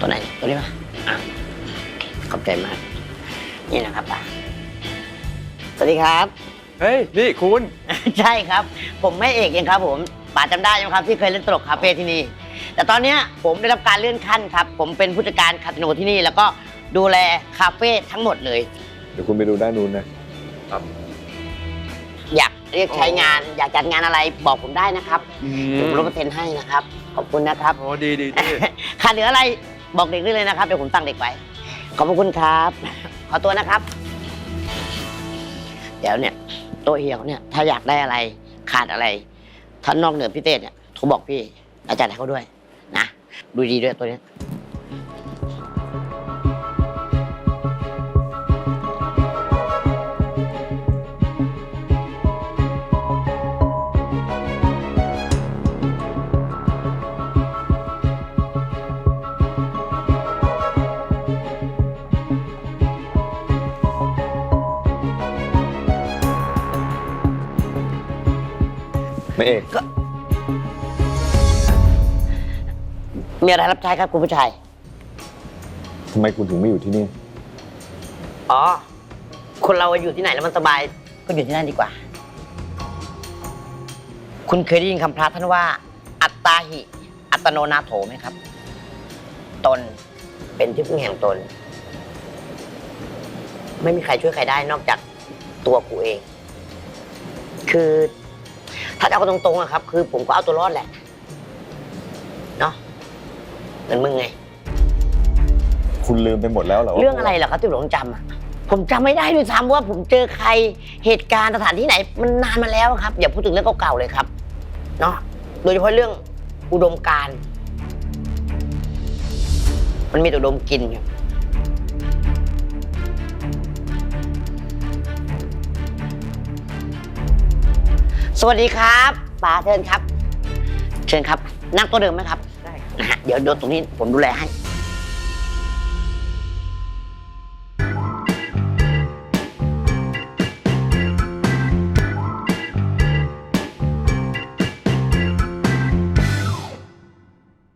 ขอบใจมาก นี่นะครับป้าสวัสดีครับ เฮ้ย นี่คุณ ใช่ครับ ผมไม่เอกเองครับ ผมป๋าจำได้ไหมครับ ที่เคยเล่นตลกคาเฟ่ที่นี่ แต่ตอนเนี้ยผมได้รับการเลื่อนขั้นครับ ผมเป็นผู้จัดการคาสิโนที่นี่แล้วก็ดูแลคาเฟ่ทั้งหมดเลย เดี๋ยวคุณไปดูด้านนู้นนะ อยากเรียกใช้งาน อยากจัดงานอะไรบอกผมได้นะครับอืเดี๋ยวผมลดเปอร์เซ็นต์ให้นะครับ ขอบคุณนะครับ โอ้ดีดีดี ขาดเหลืออะไร บอกเด็กได้เลยนะครับ เดี๋ยวผมตั้งเด็กไว้ ขอบพระคุณครับ ขอตัวนะครับ เดี๋ยวเนี่ยโต๊ะเฮียเขาเนี่ย ถ้าอยากได้อะไรขาดอะไรท่านนอกเหนือพิเศษเนี่ยโทรบอกพี่ อาจารย์ให้เขาด้วยนะ ดูดีด้วยตัวเนี้ย ไม่เอกมีอะไรรับใช้ครับคุณผู้ชาย ทำไมคุณถึงไม่อยู่ที่นี่ อ๋อ คนเราอยู่ที่ไหนแล้วมันสบาย ก็อยู่ที่นั่นดีกว่า คุณเคยได้ยินคำพระท่านว่า อัตตาหิ อัตโนนาโถไหมครับ ตนเป็นที่พึ่งแห่งตน ไม่มีใครช่วยใครได้นอกจากตัวกูเอง คือ ถ้าจะเอาตรงๆอะครับ คือผมก็เอาตัวรอดแหละ เนาะเหมือนมึงไง คุณลืมไปหมดแล้วเหรอว่าเรื่องอะไรเหรอครับที่ผมจำอะผมจำไม่ได้ด้วยซ้ำว่าผมเจอใครเหตุการณ์สถานที่ไหน มันนานมาแล้วครับ อย่าพูดถึงเรื่องเก่าๆเลยครับ เนาะโดยเฉพาะเรื่องอุดมการณ์มันมีแต่อุดมกินครับ สวัสดีครับป๋าเชิญครับ เชิญครับนั่งโต๊ะเดิมไหมครับได้เดี๋ยวเดี๋ยวตรงนี้ผมดูแลให้